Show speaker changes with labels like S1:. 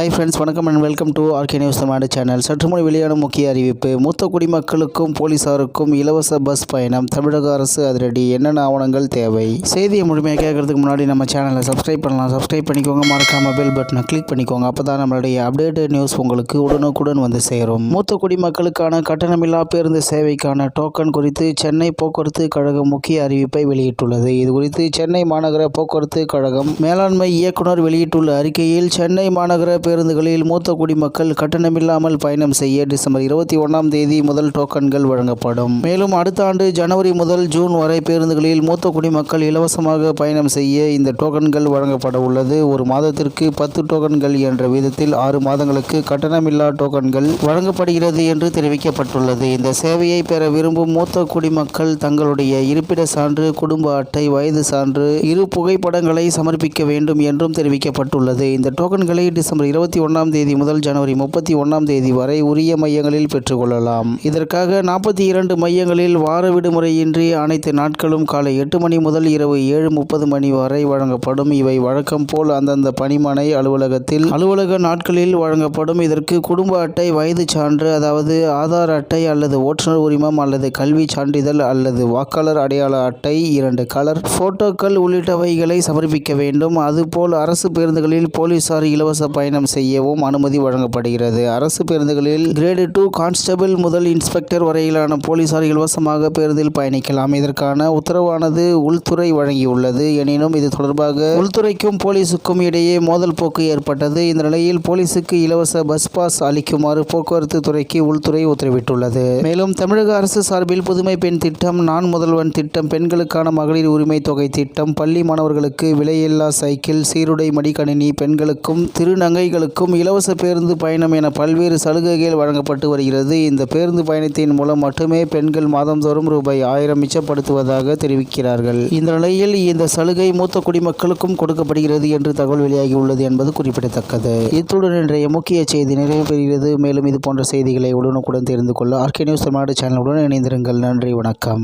S1: Hi friends வணக்கம் and welcome to RK news Tamil Nadu channel சற்று முன் வெளியான முக்கிய அறிவிப்பு மூத்த குடிமக்களுக்கும் போலீசாருக்கும் இலவச பஸ் பயணம் தமிழக அரசு அதிரடி என்னென்ன ஆவணங்கள் தேவை? செய்தியை முழுமையாக கேட்கறதுக்கு முன்னாடி நம்ம சேனலை சப்ஸ்கிரைப் பண்ணலாம். சப்ஸ்கிரைப் பண்ணிக்கோங்க மறக்காம பெல் பட்டனை கிளிக் பண்ணிக்கோங்க. அப்போ தான் நம்மளுடைய அப்டேட்டட் நியூஸ் உங்களுக்கு உடனுக்குடன் வந்து சேரும். மூத்த குடிமக்களுக்கான கட்டணமில்லா பேருந்து சேவைக்கான டோக்கன் குறித்து சென்னை போக்குவரத்து கழகம் முக்கிய அறிவிப்பை வெளியிட்டுள்ளது. இது குறித்து சென்னை மாநகர போக்குவரத்து கழகம் மேலாண்மை இயக்குனர் வெளியிட்டுள்ள அறிக்கையில் சென்னை மாநகர பேருந்துகளில் மூத்த குடிமக்கள் கட்டணமில்லாமல் பயணம் செய்ய டிசம்பர் இருபத்தி ஒன்றாம் தேதி முதல் டோக்கன்கள் வழங்கப்படும். மேலும் அடுத்த ஆண்டு ஜனவரி முதல் ஜூன் வரை பேருந்துகளில் மூத்த குடிமக்கள் இலவசமாக பயணம் செய்ய இந்த டோக்கன்கள் வழங்கப்பட உள்ளது. ஒரு மாதத்திற்கு பத்து டோக்கன்கள் என்ற விதத்தில் ஆறு மாதங்களுக்கு கட்டணமில்லா டோக்கன்கள் வழங்கப்படுகிறது என்று தெரிவிக்கப்பட்டுள்ளது. இந்த சேவையை பெற விரும்பும் மூத்த குடிமக்கள் தங்களுடைய இருப்பிட சான்று குடும்ப அட்டை வயது சான்று இரு புகைப்படங்களை சமர்ப்பிக்க வேண்டும் என்றும் தெரிவிக்கப்பட்டுள்ளது. இந்த டோக்கன்களை டிசம்பர் இருபத்தி ஒன்றாம் தேதி முதல் ஜனவரி முப்பத்தி ஒன்றாம் தேதி வரை உரிய மையங்களில் பெற்றுக்கொள்ளலாம். இதற்காக நாற்பத்தி இரண்டு மையங்களில் வார விடுமுறையின்றி அனைத்து நாட்களும் காலை எட்டு மணி முதல் இரவு ஏழு முப்பது மணி வரை வழங்கப்படும். இவை வழக்கம் போல் அந்தந்த பணிமனை அலுவலகத்தில் அலுவலக நாட்களில் வழங்கப்படும். இதற்கு குடும்ப அட்டை வயது சான்று அதாவது ஆதார் அட்டை அல்லது ஓட்டுநர் உரிமம் அல்லது கல்வி சான்றிதழ் அல்லது வாக்காளர் அடையாள அட்டை இரண்டு கலர் போட்டோக்கள் உள்ளிட்டவைகளை சமர்ப்பிக்க வேண்டும். அதுபோல் அரசு பேருந்துகளில் போலீசார் இலவச பயணம் செய்யவும் அனுமதி வழங்கப்படுகிறது. அரசு பேருந்துகளில் கிரேடு டூ கான்ஸ்டபிள் முதல் இன்ஸ்பெக்டர் வரையிலான போலீசார் இலவசமாக பேருந்தில் பயணிக்கலாம். இதற்கான உத்தரவானது உள்துறை வழங்கியுள்ளது. எனினும் இது தொடர்பாக உள்துறைக்கும் போலீசுக்கும் இடையே மோதல் போக்கு ஏற்பட்டது. இந்த நிலையில் போலீசுக்கு இலவச பஸ் பாஸ் அளிக்குமாறு போக்குவரத்து துறைக்கு உள்துறை உத்தரவிட்டுள்ளது. மேலும் தமிழக அரசு சார்பில் புதுமை பெண் திட்டம் நான் முதல்வன் திட்டம் பெண்களுக்கான மகளிர் உரிமை தொகை திட்டம் பள்ளி மாணவர்களுக்கு விலையில்லா சைக்கிள் சீருடை மடிக்கணினி பெண்களுக்கும் திருநங்கை பயணிகளுக்கும் இலவச பேருந்து பயணம் என பல்வேறு சலுகைகள் வழங்கப்பட்டு வருகிறது. இந்த பேருந்து பயணத்தின் மூலம் மட்டுமே பெண்கள் மாதந்தோறும் ரூபாய் ஆயிரம் மிச்சப்படுத்துவதாக தெரிவிக்கிறார்கள். இந்த நிலையில் இந்த சலுகை மூத்த குடிமக்களுக்கும் கொடுக்கப்படுகிறது என்று தகவல் வெளியாகியுள்ளது என்பது குறிப்பிடத்தக்கது. இத்துடன் இன்றைய முக்கிய செய்தி நிறைவு பெறுகிறது. மேலும் இது போன்ற செய்திகளை உடனுக்குடன் தெரிந்து கொள்ள ஆர்கே நியூஸ் தமிழ்நாடு சேனலுடன் இணைந்திருங்கள். நன்றி வணக்கம்.